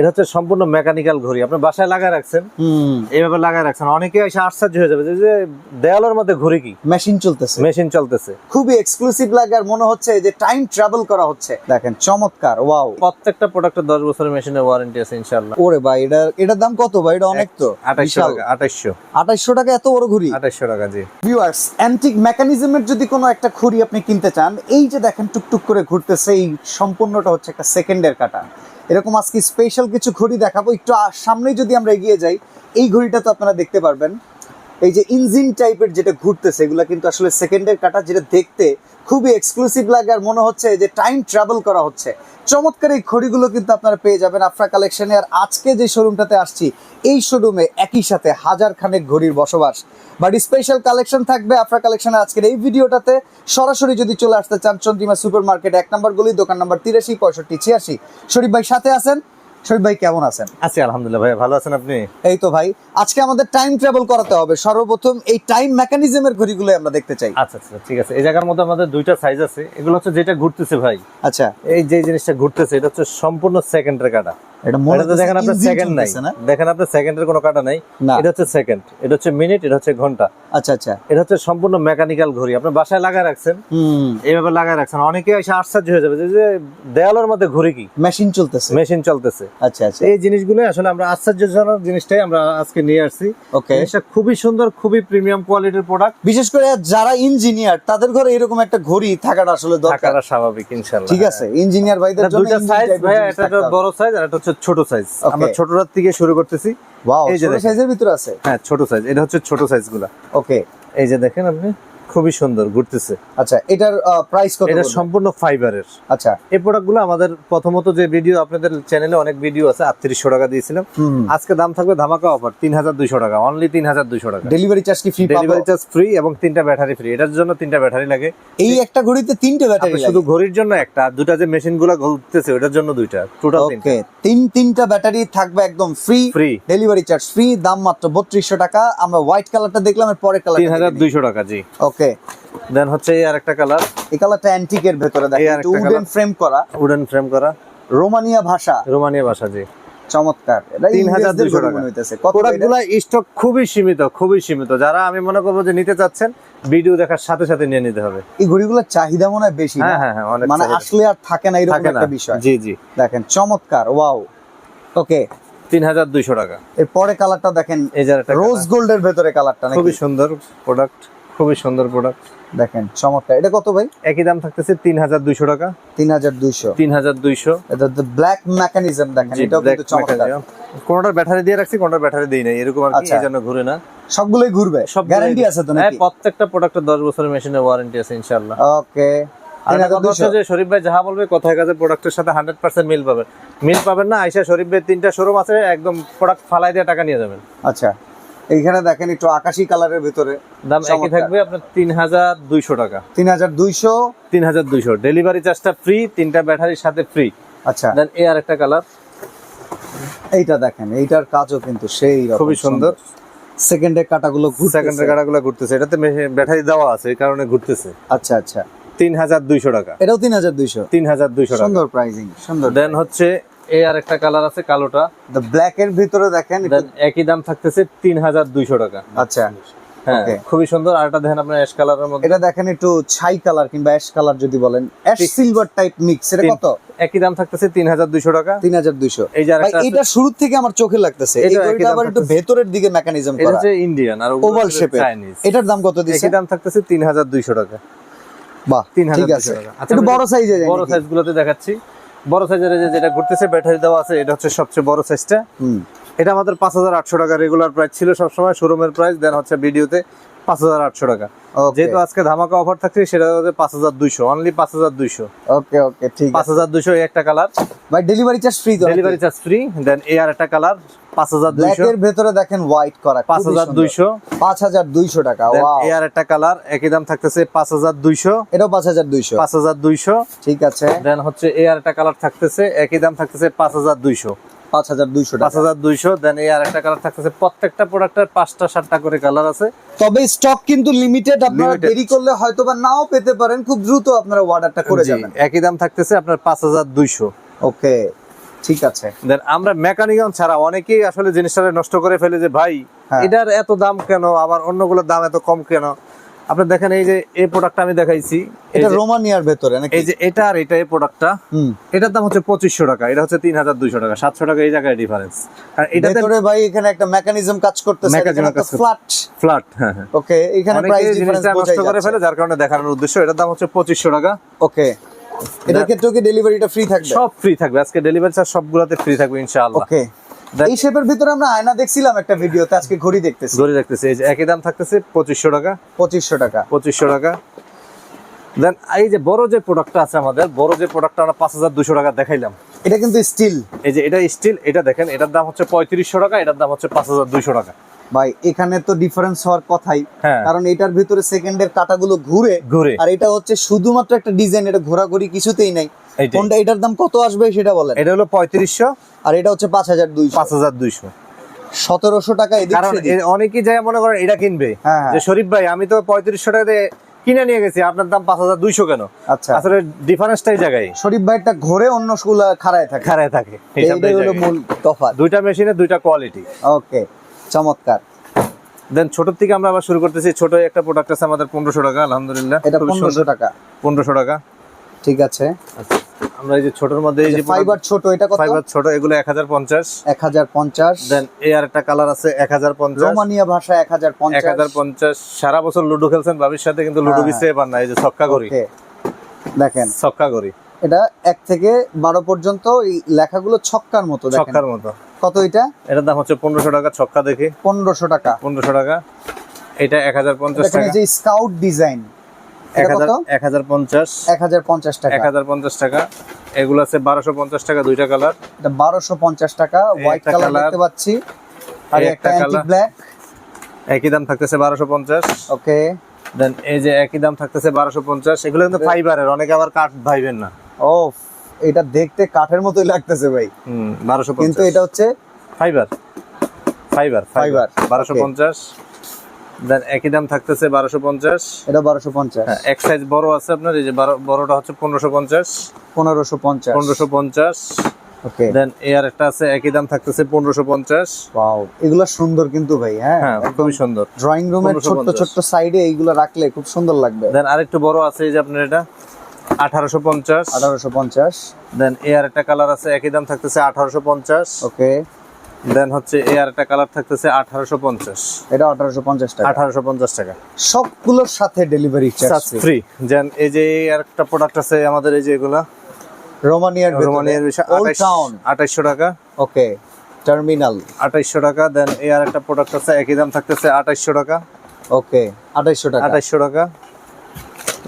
এটা হচ্ছে সম্পূর্ণ মেকানিক্যাল ঘড়ি। আপনি বাসায় লাগায় রাখছেন হুম। এইভাবে লাগায় রাখছেন। অনেকে এসে আশ্চর্য হয়ে যাবে যে, দেয়ালের মধ্যে ঘড়ি কি? মেশিন চলতেছে। মেশিন চলতেছে। খুবই এক্সক্লুসিভ লাগে আর মনে হচ্ছে যে টাইম ট্রাভেল করা হচ্ছে। দেখেন চমৎকার ওয়াও প্রত্যেকটা প্রোডাক্টের দশ বছরের মেশিনের ওয়ারেন্টি আছে ইনশাল্লাহ ওরে ভাই এটা এটার দাম কত ভাই? এটা অনেক তো আঠাইশশো টাকা আঠাইশশো। আঠাইশশো টাকা এত বড় ঘুড়ি? আঠাইশশো টাকা জি। ভিউয়ার্স অ্যান্টিক মেকানিজমের যদি কোনো একটা ঘড়ি আপনি কিনতে চান এই যে দেখেন টুকটুক করে ঘুরতেছে এই সম্পূর্ণটা হচ্ছে একটা সেকেন্ডের কাটা। এরকম আজকে স্পেশাল কিছু ঘড়ি দেখাবো। একটু সামনে সামনেই যদি আমরা এগিয়ে যাই, এই ঘড়িটা তো আপনারা দেখতে পারবেন। এই যে ইঞ্জিন টাইপের যেটা ঘুরতেছে, এগুলো কিন্তু আসলে সেকেন্ডের কাটা, যেটা দেখতে খুবই এক্সক্লুসিভ লাগে আর মনে হচ্ছে যে টাইম ট্রাভেল করা হচ্ছে। চমৎকার এই ঘড়িগুলো কিন্তু আপনারা পেয়ে যাবেন আফরা কালেকশনে আর আজকে যে শোরুমটাতে আসছি, এই শোরুমে একই সাথে হাজার খানেক ঘড়ির বসবাস। বাট স্পেশাল কালেকশন থাকবে আফরা কালেকশনে আজকের এই ভিডিওটাতে। সরাসরি যদি চলে আসতে চান চন্দ্রিমা সুপার মার্কেট এক নম্বর গলি, দোকান নম্বর তিরাশি, পঁয়ষট্টি, ছিয়াশি। শরীফ ভাই সাথে আছেন? শরীফ ভাই কেমন আছেন? আছি আলহামদুলিল্লাহ ভাই ভালো আছেন আপনি? এই তো ভাই আজকে আমাদের টাইম ট্রাভেল করাতে হবে। সর্বপ্রথম এই টাইম মেকানিজমের ঘড়িগুলো আমরা দেখতে চাই। আচ্ছা আচ্ছা ঠিক আছে। এই জায়গার মধ্যে আমাদের দুইটা সাইজ আছে। এগুলো হচ্ছে যেটা ঘুরতেছে ভাই। আচ্ছা। এই যে জিনিসটা ঘুরতেছে এটা হচ্ছে সম্পূর্ণ সেকেন্ডের কাটা। এটা মনে দেখেন আপনার সেকেন্ড নাই। দেখেন আপনার সেকেন্ডের কোনো কাটা নাই। এটা হচ্ছে সেকেন্ড এটা হচ্ছে মিনিট এটা হচ্ছে ঘণ্টা। আচ্ছা আচ্ছা। এটা হচ্ছে সম্পূর্ণ মেকানিক্যাল ঘড়ি। আপনি বাসায় লাগায় রাখছেন এইভাবে লাগায় রাখছেন। অনেকে এসে আশ্চর্য হয়ে যাবে যে, দেয়ালের মধ্যে ঘড়ি কি? মেশিন চলতেছে। মেশিন চলতেছে। আচ্ছা আচ্ছা। এই জিনিসগুলো আসলে আমরা আশ্চর্যজনক জিনিসটাই আমরা আজকে নিয়ে আসছি। ওকে জিনিসটা খুবই সুন্দর খুবই প্রিমিয়াম কোয়ালিটির প্রোডাক্ট বিশেষ করে যারা ইঞ্জিনিয়ার তাদের ঘরে এরকম একটা ঘড়ি থাকাটা আসলে দরকার। থাকাটা স্বাভাবিক ইনশাআল্লাহ ঠিক আছে? ইঞ্জিনিয়ার ভাইদের জন্য engine সাইজ ভাই এটা বড় সাইজ আর এটা হচ্ছে ছোট সাইজ. আমরা ছোটটার থেকে শুরু করতেছি। ওয়াও এই যে ছোট সাইজের ভিতরে আছে? হ্যাঁ ছোট সাইজ এটা হচ্ছে ছোট সাইজগুলা। ওকে এই যে দেখেন আপনি। খুবই সুন্দর ঘুরতেছে। আচ্ছা এটার প্রাইস কত এটা সম্পূর্ণ ফাইবারের আচ্ছা। এই প্রোডাক্টগুলো আমাদের প্রথমত যে ভিডিও আপনাদের চ্যানেলে অনেক ভিডিও আছে আটত্রিশশো টাকা দিয়েছিলাম। আজকে দাম থাকবে ধামাকা অফার তিন হাজার দুইশো টাকা অনলি তিন হাজার দুইশো টাকা। ডেলিভারি চার্জ কি ফ্রি পাবো? ডেলিভারি চার্জ ফ্রি এবং তিনটা ব্যাটারি ফ্রি এটার জন্য তিনটা ব্যাটারি লাগে। এই একটা ঘড়িতে তিনটে ব্যাটারি শুধু ঘড়ির জন্য একটা আর দুটা যে মেশিনগুলো ঘুরতেছে ওটার জন্য দুইটা টোটাল ওকে তিন তিনটা ব্যাটারি থাকবে একদম free free delivery charge free দাম মাত্র বত্রিশশো টাকা। আমরা হোয়াইট কালারটা দেখলাম এর পরের কালার তিন হাজার দুইশো টাকা জি। ওকে দেন হচ্ছে এই আরেকটা কালার এই কালারটা অ্যান্টিকের ভেতরে দেখেন উডেন ফ্রেম করা। উডেন ফ্রেম করা। রোমানিয়া ভাষা। রোমানিয়া ভাষা জি। চমৎকার। এটা 3200 ইংরেজদের ঘড়ি টাকা। মনে হইতেছে। কত প্রোডাক্ট এটা? গুলা স্টক খুবই সীমিত খুবই সীমিত। যারা আমি মনে করব যে নিতে চাচ্ছেন ভিডিও দেখার সাথে সাথে নিয়ে নিতে হবে। এই ঘড়িগুলোর চাহিদা মনে হয় বেশি হ্যাঁ হ্যাঁ হ্যাঁ অনেক মানে আসলে আর থাকে না এরকম একটা বিষয়। জি জি। দেখেন চমৎকার ওয়াও। ওকে। তিন হাজার দুইশো টাকা। এর পরে কালারটা দেখেন এই যে একটা রোজ গোল্ডের ভেতরে কালারটা খুবই সুন্দর প্রোডাক্ট খুবই সুন্দর প্রোডাক্ট দেখেন চমৎকার। এটা কত ভাই? একই দাম থাকতেছে তিন হাজার দুইশো টাকা। তিন হাজার দুইশো। তিন হাজার দুইশো। ব্ল্যাক মেকানিজম দেখেন এটাও কিন্তু চমৎকার। কোনটার ব্যাটারি দিয়ে রাখছি কোনটার ব্যাটারি দিই নাই। এরকম আর কি আচ্ছা। এই জন্য ঘুরে না। সবগুলোই ঘুরবে? সব গ্যারান্টি আছে তো হ্যাঁ নাকি প্রত্যেকটা প্রোডাক্টের দশ বছরের মেশিনের ওয়ারেন্টি আছে ইনশাল্লাহ ওকে। আর তিন একটা হাজার কথা হচ্ছে দুইশো। যে শরীফ ভাই যাহা বলবে কথায় কাজে প্রোডাক্টের সাথে হান্ড্রেড পার্সেন্ট মিল পাবেন। মিল পাবেন না আইসা শরীফ ভাই তিনটা শোরুম আছে একদম প্রোডাক্ট ফালাই দিয়ে টাকা নিয়ে যাবেন। আচ্ছা। এইখানে দেখেন একটু আকাশি কালারের ভিতরে। দাম একই থাকবে আপনার তিন হাজার দুইশো টাকা। তিন হাজার দুইশো। তিন হাজার দুইশো। ডেলিভারি চার্জটা ফ্রি তিনটা ব্যাটারির সাথে ফ্রি আচ্ছা। দেন এ আর একটা কালার এইটা দেখেন এইটার কাজও কিন্তু সেই খুবই সুন্দর। সেকেন্ডের কাটাগুলো সেকেন্ডের গাড়াগুলো ঘুরতেছে। এটাতে ব্যাটারি দেওয়া আছে এই কারণে ঘুরতেছে। আচ্ছা আচ্ছা। তিন হাজার দুইশো টাকা। এটাও তিন হাজার দুইশো। তিন হাজার দুইশো সুন্দর প্রাইজিং সুন্দর দেন হচ্ছে এ আর একটা কালার আছে কালোটা। দ্য ব্ল্যাক এর ভিতরে দেখেন একই দাম থাকতেছে তিন হাজার দুইশো টাকা। আচ্ছা। হ্যাঁ খুবই সুন্দর। আর একটা দেখেন আপনার অ্যাশ কালারের মধ্যে। এটা দেখেন একটু ছাই কালার কিংবা অ্যাশ কালার যদি বলেন। অ্যাশ সিলভার টাইপ মিক্স এটা কত? একই দাম থাকতেছে তিন হাজার দুইশো টাকা। তিন হাজার দুইশো। এই যে আরেকটা এটা শুরুর থেকে আমার চোখে লাগতেছে। এই দাম আবার একটু ভেতরের দিকে মেকানিজম এটা করা। হচ্ছে ইন্ডিয়ান আর ওভাল চাইনিজ এটার দাম কত দিছে? একই দাম থাকতেছে তিন হাজার দুইশো টাকা। বাহ তিন হাজার ঠিক আছে। টাকা। আচ্ছা, একটু আমি বড় সাইজে বড় সাইজ গুলোতে দেখাচ্ছি। বড় সাইজের যে যেটা ঘুরতেছে ব্যাটারি দেওয়া আছে এটা হচ্ছে সবচেয়ে বড় সাইজটা হুম। এটা আমাদের পাঁচ হাজার আটশো টাকা রেগুলার প্রাইস ছিল সবসময় শোরুমের প্রাইস দেন হচ্ছে ভিডিওতে পাঁচ হাজার আটশো টাকা যেহেতু আজকে ধামাকা অফার থাকছে সেটা হচ্ছে পাঁচ হাজার দুইশো অনলি পাঁচ হাজার দুইশো ওকে ওকে ঠিক পাঁচ হাজার দুইশো একটা কালার ভাই delivery charge free delivery charge free দেন এ আর একটা কালার পাঁচ হাজার দুইশো এর ভেতরে দেখেন হোয়াইট করা পাঁচ হাজার দুইশো পাঁচ হাজার দুইশো টাকা এ আর একটা কালার একই দাম থাকতেছে পাঁচ হাজার দুইশো এটাও পাঁচ হাজার দুইশো পাঁচ হাজার দুইশো ঠিক আছে দেন হচ্ছে এ আর একটা কালার থাকতেছে একই দাম থাকতেছে পাঁচ হাজার দুইশো পাঁচ হাজার দুইশো পাঁচ হাজার দুইশো দেন এই আর একটা কালার থাকতেছে প্রত্যেকটা প্রোডাক্টের পাঁচটা সাতটা করে কালার আছে। তবে স্টক কিন্তু লিমিটেড আপনারা দেরি করলে হয়তো বা নাও পেতে পারেন খুব দ্রুত আপনারা অর্ডারটা করে যাবেন। একই দাম থাকতেছে আপনার পাঁচ হাজার দুইশো। ওকে ঠিক আছে। দেন আমরা মেকানিকন ছাড়া অনেকেই আসলে জিনিসটা নষ্ট করে ফেলে যে ভাই হ্যাঁ। এটার এত দাম কেন? আবার অন্যগুলোর দাম এত কম কেন? আপনি দেখেন এই যে এই প্রোডাক্টটা আমি দেখাইছি। এটা রোমানিয়ার ভেতরে নাকি? এই যে এটা আর এটা এই প্রোডাক্টটা হুম। এটার দাম হচ্ছে পঁচিশশো টাকা এটা হচ্ছে তিন হাজার দুইশো টাকা সাতশো টাকা এই জায়গায় ডিফারেন্স কারণ এটাতে ভেতরে ভাই এখানে একটা মেকানিজম কাজ করতেছে Mechanism কাজ। ফ্ল্যাট ফ্ল্যাট হ্যাঁ হ্যাঁ। ওকে এখানে প্রাইস ডিফারেন্স নষ্ট করে ফেলে যার কারণে দেখানোর উদ্দেশ্য এটার দাম হচ্ছে পঁচিশশো টাকা। ওকে এটার ক্ষেত্রেও কি ডেলিভারিটা ফ্রি থাকবে? সব ফ্রি থাকবে আজকে ডেলিভারি চার্জ সবগুলোতে ফ্রি থাকবে ইনশাআল্লাহ। ওকে এই শেপের ভিতরে আমরা আয়না দেখছিলাম একটা ভিডিওতে আজকে ঘড়ি দেখতেছি। ধরে রাখতেছি এই যে একই দাম থাকতেছে পঁচিশশো টাকা। পঁচিশশো টাকা। পঁচিশশো টাকা। দেন এই যে বড় যে প্রোডাক্টটা আছে আমাদের বড় যে প্রোডাক্টটা আমরা পাঁচ হাজার দুশো টাকা দেখাইলাম। এটা কিন্তু স্টিল এই যে এটা স্টিল এটা দেখেন এটার দাম হচ্ছে পঁয়ত্রিশশো টাকা এটার দাম হচ্ছে পাঁচ হাজার দুইশো টাকা। ভাই এখানে তো ডিফারেন্স হওয়ার কথাই। হ্যাঁ। কারণ এটার ভিতরে সেকেন্ডের কাটাগুলো ঘুরে ঘুরে। আর এটা হচ্ছে শুধুমাত্র একটা ডিজাইন এটা ঘোরাঘুরি কিছুতেই নাই। কোনটা এটার দাম কত আসবে সেটা বলেন। এটা হলো পঁয়ত্রিশশো। আর এটা হচ্ছে পাঁচ হাজার দুইশো। পাঁচ হাজার দুইশো। সতেরোশো টাকা কারণ অনেকেই যায় মনে করেন এটা কিনবে। হ্যাঁ, হ্যাঁ। যে শরীফ ভাই আমি তো পঁয়ত্রিশশো টাকা দিয়ে কিনে নিয়ে গেছি আপনার দাম পাঁচ হাজার দুইশো কেন? আচ্ছা। আসলে ডিফারেন্সটাই জায়গায়। শরীফ ভাইটা ঘোরে অন্য স্কুল খাড়ায় থাকে। খারায় থাকে এইটাই হলো মূল তফাৎ। দুইটা মেশিনে দুইটা কোয়ালিটি ওকে চমৎকার। দেন ছোট থেকে আমরা আবার শুরু করতেছি ছোট একটা প্রোডাক্ট আছে আমাদের পনেরোশো টাকা আলহামদুলিল্লাহ। এটা পনেরোশো টাকা। পনেরোশো টাকা। ঠিক আছে। আচ্ছা। আমরা এই যে ছোটর মধ্যে এই যে ফাইবার ছোট এটা কত? ফাইবার ছোট এগুলো এক হাজার পঞ্চাশ। এক হাজার পঞ্চাশ। দেন এই আর একটা কালার আছে এক হাজার পঞ্চাশ। রোমানিয়া ভাষা এক হাজার এক পঞ্চাশ হাজার পঞ্চাশ। সারা বছর লুডো খেলছেন ভাবির সাথে কিন্তু লুডো হ্যাঁ, বিচতে পার না এই যে ছক্কা করি. দেখেন। ছক্কা করি এটা এক থেকে বারো পর্যন্ত এই লেখাগুলো ছক্কার মতো দেখেন। ছক্কার মতো। কত এটা? এটার দাম হচ্ছে পনেরোশো টাকা ছক্কা দেখে। পনেরোশো টাকা। পনেরোশো টাকা। এটা এক হাজার পঞ্চাশ এই যে স্কাউট ডিজাইন এক হাজার কত? এক হাজার পঞ্চাশ। এক হাজার পঞ্চাশ টাকা। এক হাজার পঞ্চাশ টাকা। এগুলো আছে বারোশো পঞ্চাশ টাকা দুইটা কালার। এটা বারোশো পঞ্চাশ টাকা হোয়াইট কালার দেখতে পাচ্ছি। আর একটা একটা ব্ল্যাক একই দাম থাকতেছে বারোশো পঞ্চাশ। ওকে। দেন এই যে একই দাম থাকতেছে বারোশো পঞ্চাশ। এগুলো কিন্তু ফাইবারের অনেকে আবার কাঠ ভাইবেন না। ও এটা দেখতে কাঠের মতোই লাগতেছে ভাই। হুম বারোশো কিন্তু এটা হচ্ছে ফাইবার ফাইবার Fiber, বারোশো পঞ্চাশ। দেন একই দাম থাকতেছে বারোশো পঞ্চাশ। এটা বারোশো পঞ্চাশ। হ্যাঁ এক সাইজ বড় আছে আপনার এই যে বড়টা হচ্ছে পনেরোশো পঞ্চাশ। পনেরোশো পঞ্চাশ। পনেরোশো পঞ্চাশ। ওকে। দেন এ আর একটা আছে একই দাম থাকতেছে পনেরোশো পঞ্চাশ। ওয়াও এগুলো সুন্দর কিন্তু ভাই হ্যাঁ? হ্যাঁ খুবই সুন্দর। ড্রয়িং রুমের ছোট্ট 1550 ছোট্ট সাইডে এইগুলো রাখলে খুব সুন্দর লাগবে। দেন আরেকটু বড় আছে এই যে আপনার এটা আঠারোশো পঞ্চাশ। আঠারোশো পঞ্চাশ। দেন এ আর একটা কালার আছে একই দাম থাকতেছে আঠারোশো পঞ্চাশ। ওকে। দেন হচ্ছে এ আর একটা কালার থাকতেছে আঠারোশো পঞ্চাশ। এটা আঠারোশো পঞ্চাশ টাকা। আঠারোশো পঞ্চাশ টাকা। সবগুলোর সাথে ডেলিভারি চার্জ ফ্রি দেন এই যে আর একটা প্রোডাক্ট আছে আমাদের এই যে এগুলা। রোমানিয়ার রোমানিয়ার বিষয় ওল্ড টাউন আঠাইশশো টাকা। ওকে টার্মিনাল আঠাইশশো টাকা। দেন এই আর একটা প্রোডাক্ট আছে একই দাম থাকতেছে আঠাইশশো টাকা। ওকে আঠাইশশো টাকা। আঠাইশশো টাকা।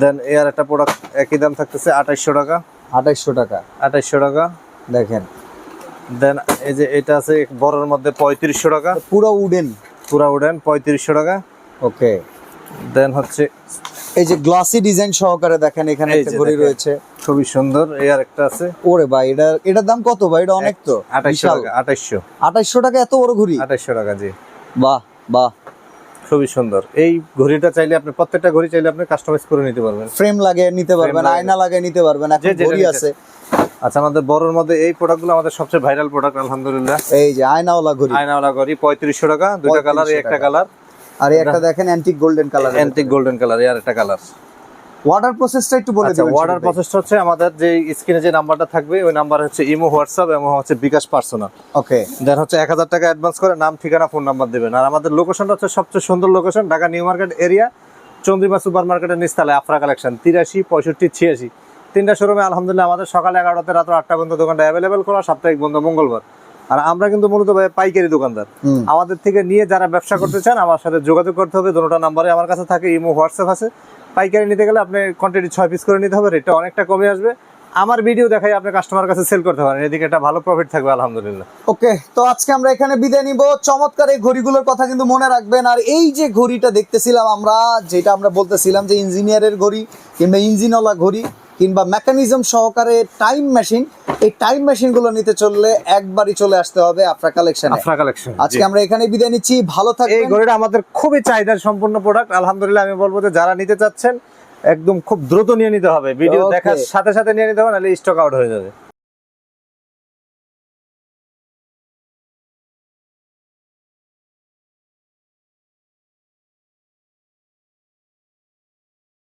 দেন এই আর একটা প্রোডাক্ট একই দাম থাকতেছে আঠাইশশো টাকা। আঠাইশশো টাকা। আঠাইশশো টাকা। দেখেন দেন এই যে এটা আছে বড়ের মধ্যে পঁয়ত্রিশশো টাকা। পুরো উডেন পুরা উডেন পঁয়ত্রিশশো টাকা। ওকে। দেন হচ্ছে এই যে গ্লাসি ডিজাইন সহকারে দেখেন এখানে একটা ঘড়ি রয়েছে। খুবই সুন্দর এই আর একটা আছে। ওরে ভাই এটা এটার দাম কত ভাই? এটা অনেক তো। আঠাইশশো বিশাল। টাকা আঠাইশশো। আঠাইশশো টাকা এত বড় ঘড়ি? আঠাইশশো টাকা জি। বাহ বাহ। খুবই সুন্দর। এই ঘড়িটা চাইলে আপনি প্রত্যেকটা ঘড়ি চাইলে আপনি কাস্টমাইজ করে নিতে পারবেন। ফ্রেম লাগিয়ে নিতে পারবেন আয়না লাগিয়ে নিতে পারবেন এখন ঘড়ি আছে। আচ্ছা আমাদের বড়র মধ্যে এই প্রোডাক্টগুলো আমাদের সবচেয়ে ভাইরাল প্রোডাক্ট আলহামদুলিল্লাহ। এই যে আয়নাওয়ালা ঘড়ি। আয়নাওয়ালা ঘড়ি পঁয়ত্রিশশো টাকা দুইটা কালার একটা কালার আর একটা দেখেন antique golden colour antique golden colour আর একটা কালার ওয়াটার প্রসেসটা একটু বলে দিবেন অর্ডার প্রসেসটা হচ্ছে আমাদের যে স্ক্রিনে যে নাম্বারটা থাকবে ওই নাম্বার হচ্ছে ইমো হোয়াটসঅ্যাপ এবং হচ্ছে বিকাশ পার্সোনাল ওকে দেন হচ্ছে এক হাজার টাকা অ্যাডভান্স করে নাম ঠিকানা ফোন নাম্বার দেবেন। আর আমাদের লোকেশনটা হচ্ছে সবচেয়ে সুন্দর location Dhaka new market area Chandrima super মার্কেটের নিস্তালে আফরা কালেকশন তিরাশি পঁয়ষট্টি ছিয়াশি। তিনটা শোরুমে আলহামদুলিল্লাহ আমাদের সকাল এগারোটাতে রাত আটটা পর্যন্ত দোকানটা অ্যাভেলেবেল করা সাপ্তাহিক বন্ধ মঙ্গলবার। আর আমরা কিন্তু মূলত পাইকারি দোকানদার। আমাদের থেকে নিয়ে যারা ব্যবসা করতে চান আমার সাথে যোগাযোগ করতে হবে। দুটোটা নাম্বারে আমার কাছে থাকে ইমো হোয়াটসঅ্যাপ আছে। পাইকারি নিতে গেলে আপনি কোয়ান্টিটি ছয় পিস করে নিতে হবে রেটটা অনেকটা কমে আসবে। আমার ভিডিও দেখাই আপনি কাস্টমার কাছে সেল করতে পারেন। এদিকে একটা ভালো প্রফিট থাকবে আলহামদুলিল্লাহ। ওকে তো আজকে আমরা এখানে বিদায় নিব। চমৎকার এই ঘড়িগুলোর কথা কিন্তু মনে রাখবেন। আর এই যে ঘড়িটা দেখতেছিলাম আমরা যেটা আমরা বলতেছিলাম যে ইঞ্জিনিয়ারের ঘড়ি কিংবা ইঞ্জিনওয়ালা ঘড়ি কিংবা মেকানিজম সহকারে টাইম মেশিন এই টাইম মেশিনগুলো নিতে চললে একবারই চলে আসতে হবে আফ্রা কালেকশন আফ্রা কালেকশন আজকে আমরা এখানে বিদায় নিচ্ছি ভালো থাকবেন। এই ঘড়িটা আমাদের খুবই চাহিদার সম্পূর্ণ প্রোডাক্ট আলহামদুলিল্লাহ আমি বলব যে যারা নিতে চাচ্ছেন একদম খুব দ্রুত নিয়ে নিতে হবে। ভিডিও দেখার সাথে সাথে নিয়ে নিতে হবে নাহলে স্টক আউট হয়ে যাবে।